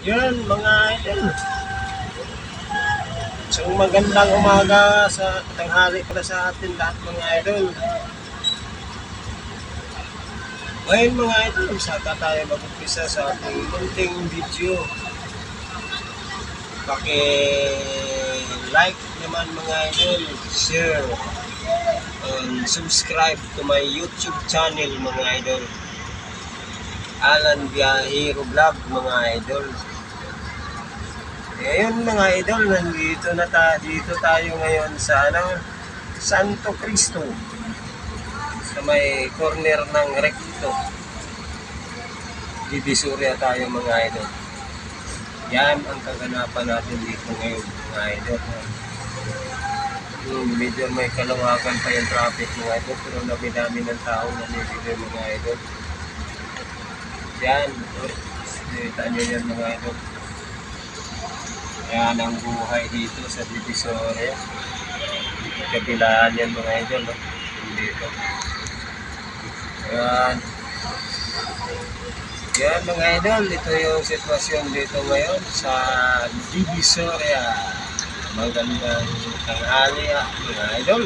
Yun, mga idol. So, magandang umaga sa tanghali para sa atin lahat mga idol. Ngayon mga idol, saka tayo mag-umpisa sa ating munting video. Paki-like naman mga idol, share, and subscribe to my YouTube channel mga idol. Alan Biahiro Vlog mga idol. Ngayon mga idol, nandito na ta dito tayo ngayon sa ano, Santo Cristo. Sa may corner ng Recto. Divisoria tayo mga idol. Yan ang kaganapan natin dito ngayon mga idol. Hmm, medyo may kaluwakan pa yung traffic mga idol pero dami-dami ng tao na nilili mga idol. Yan. Kita nyo yan mga idol. Yan ang buhay dito sa Divisoria. Kabilaan yan mga idol. No? Dito. Yan. Yan mga idol. Ito yung sitwasyon dito ngayon sa Divisoria. Magandang tanghali ah, mga idol.